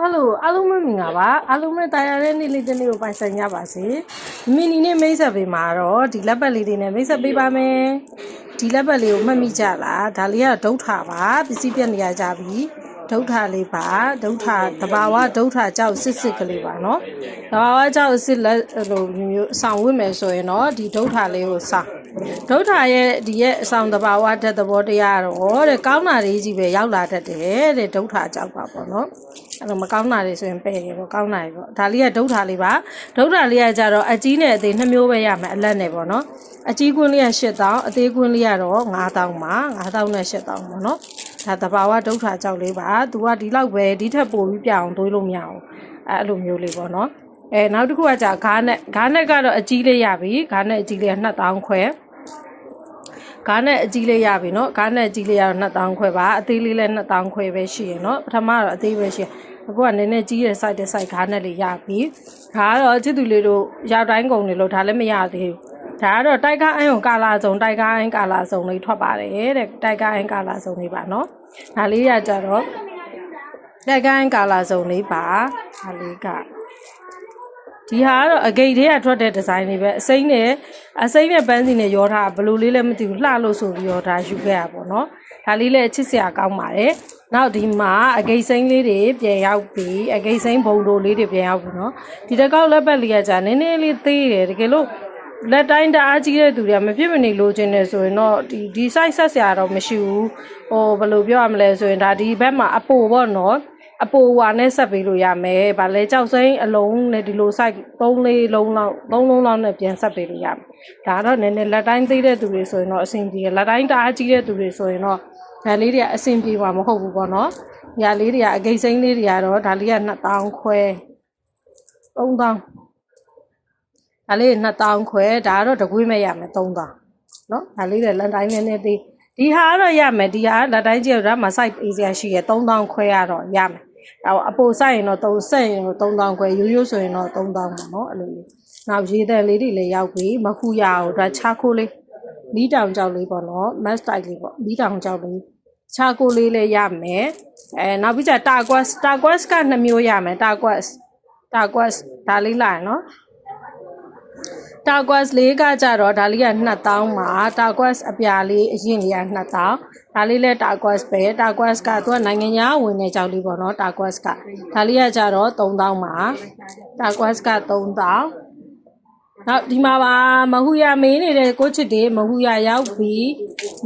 အားလုံးအားလုံးမင်္ဂလာပါအားလုံးနဲ့တာယာတဲ့နေ့လေးတစ်နေ့ကိုပိုင်ဆိုင်ကြပါစေမီနီနဲ့မိတ်ဆက်ပေးမှာတော့ဒီလက်ပတ်လေးတွေနဲ့မိတ်ဆက်ပေးပါမယ်ဒီလက်ပတ်လေးကိုမှတ်မိကြလားဒါလေးကဒုဋ္ဌာပါပစ္စည်းပြက်နေရကြပြီဒုဋ္ဌာလေးပါဒုဋ္ဌာတဘာဝဒုဋ္ဌာကြောက်စစ်စစ်ကလေးပါနော်တဘာဝကြောက်စစ်လက်လိုမျိုးအဆောင်ဝင်မယ်ဆိုရင်တော့ဒီဒုဋ္ဌာလေးကိုစောင့် ဒုဋ္ဌာရဲ့ဒီရဲ့အဆောင်တဘာဝတက်သဘောတရားတော့တဲ့ကောင်းတာလေးကြီးပဲရောက်လာတတ်တယ်တဲ့ဒုဋ္ဌာကြောက်ပါပေါ့နော်အဲ့တော့မကောင်းတာတွေဆိုရင်ပယ်တယ်ပေါ့ကောင်းတာတွေပေါ့ဒါလေးကဒုဋ္ဌာလေးပါဒုဋ္ဌာလေးကကြတော့အကြီးနဲ့အသေးနှစ်မျိုးပဲရမယ်အလက်နဲ့ပေါ့နော်အကြီးကွင်းလေးက8000အသေးကွင်းလေးကတော့9000ပါ9000နဲ့8000ပေါ့နော်ဒါတဘာဝဒုဋ္ဌာကြောက်လေးပါသူကဒီလောက်ပဲဒီထက်ပိုပြီးပြအောင်တွေးလို့မရအောင်အဲ့လိုမျိုးလေးပေါ့နော် အဲနောက်တစ်ခုကကြာဂါးနဲ့ဂါးနဲ့ကတော့အကြီးလေးရပြီဂါးနဲ့အကြီးလေးက2000ခွဲ ကားနဲ့အကြီးလေးရပြီเนาะကားနဲ့အကြီးလေးရတော့2000ခွဲပါအသေးလေးလည်း2000ခွဲပဲရှိရเนาะပထမတော့အသေးပဲရှိရအခုကနည်းနည်းကြီးတဲ့ site တဲ့ site ကားနဲ့လေးရပြီဒါကတော့ချစ်သူလေးတို့ရောက်တိုင်းကုန်နေလို့ဒါလည်းမရသေးဘူးဒါကတော့တိုက်ကားအယုံကာလာစုံတိုက်ကားအယုံကာလာစုံလေးထွက်ပါတယ်တဲ့တိုက်ကားအယုံကာလာစုံလေးပါเนาะဒါလေးရကြတော့တိုက်ကားအယုံကာလာစုံလေးပါဒါလေးက ဒီဟာကတော့အဂိတ်တွေကထွက်တဲ့ဒီဇိုင်းတွေပဲအစိမ့်နဲ့အစိမ့်နဲ့ပန်းစီနဲ့ရောထားဘယ်လိုလေးလည်းမသိဘူးလှလို့ဆိုပြီးရောထားယူခဲ့ရပါတော့ဒါလေးလည်းချစ်စရာကောင်းပါတယ်နောက်ဒီမှာအဂိတ်စိမ့်လေးတွေပြန်ရောက်ပြီအဂိတ်စိမ့်ဘုံတို့လေးတွေပြန်ရောက်ပြီနော်ဒီတစ်ကောက်လက်ပတ်လေးကကြာနည်းနည်းလေးသေးတယ်တကယ်လို့လက်တိုင်းတအားကြီးတဲ့သူတွေကမဖြစ်မနေလိုချင်တယ်ဆိုရင်တော့ဒီဒီ size ဆက်စရာတော့မရှိဘူးဟိုဘယ်လိုပြောရမလဲဆိုရင်ဒါဒီဘက်မှာအပိုပေါ့နော် အပိုဝါနဲ့ဆက်ပေးလို့ရမယ်။ဗာလဲကြောက်စိမ့်အလုံးနဲ့ဒီလို site 3လေးလုံးလောက်3လုံးလောက်နဲ့ပြန်ဆက်ပေးလို့ရမယ်။ဒါတော့နည်းနည်းလက်တိုင်းသေးတဲ့သူတွေဆိုရင်တော့အဆင်ပြေတယ်။လက်တိုင်းတအားကြီးတဲ့သူတွေဆိုရင်တော့ဒါလေးတွေကအဆင်ပြေမှာမဟုတ်ဘူးပေါ့နော်။ညာလေးတွေကအဂိတ်စိမ့်လေးတွေကတော့ဒါလေးက2000ခွဲ3000ဒါလေး2000ခွဲဒါကတော့တကွေးမဲ့ရမယ်3000နော်ဒါလေးတွေလက်တိုင်းနည်းနည်းသေးဒီဟာကတော့ရမယ်ဒီဟာလက်တိုင်းကြည့်ရတာမှာ site area ရှိရ3000ခွဲရတော့ရမယ် အဲ့အပိုဆိုင်ရင်တော့3ဆက်ရင်တော့3000ခွဲရိုးရိုးဆိုရင်တော့3000ပါနော်အဲ့လိုလေးနောက်ရေတန်လေးတွေလည်းရောက်ပြီမခူရအောင်ဒါချာခိုးလေးမီးတောင်ကြောက်လေးပေါ့နော် mass type လေးပေါ့မီးတောင်ကြောက်လေးချာကိုလေးလည်းရမယ်အဲနောက်ပြီးကြတာကွက်တာကွက်က2မျိုးရမယ်တာကွက်တာကွက်ဒါလေးလာရနော် တာကွက်လေးကကြတော့ဒါလေးက2000ပါတာကွက်အပြာလေးအရင်လေးက2000ဒါလေးလဲတာကွက်ပဲတာကွက်ကသူကနိုင်ငံခြားဝင်နေကြောက်လေးပေါ့နော်တာကွက်ကဒါလေးကကြတော့3000ပါတာကွက်က3000နောက်ဒီမှာပါမဟူရမေးနေတဲ့ကိုချစ်တွေမဟူရရောက်ပြီ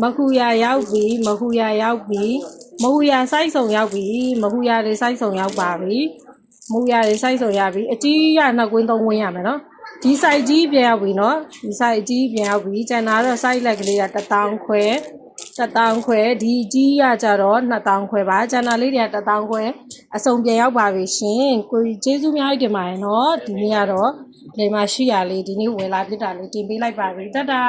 မဟူရရောက်ပြီမဟူရရောက်ပြီမဟူရစိုက်ဆောင်ရောက်ပြီမဟူရတွေစိုက်ဆောင်ရောက်ပါပြီမဟူရတွေစိုက်ဆောင်ရပြီအကြီးရနှစ်ကွင်းသုံးကွင်းရမယ်နော် ဒီ site ကြီးပြန်ရောက်ပြီနော်ဒီ site ကြီးပြန်ရောက်ပြီကျန်တာတော့ site လက်ကလေးက1000ခွဲ1000ခွဲဒီကြီးရကြတော့2000ခွဲပါကျန်တာလေးတွေက1000ခွဲအစုံပြန်ရောက်ပါပြီရှင်ကိုကြီးကျေးဇူးအများကြီးတင်ပါတယ်နော်ဒီနေ့ကတော့ဒီမှာရှိရလေးဒီနေ့ဝင်လာပြစ်တာလေးတင်ပေးလိုက်ပါပြီတတ်တာ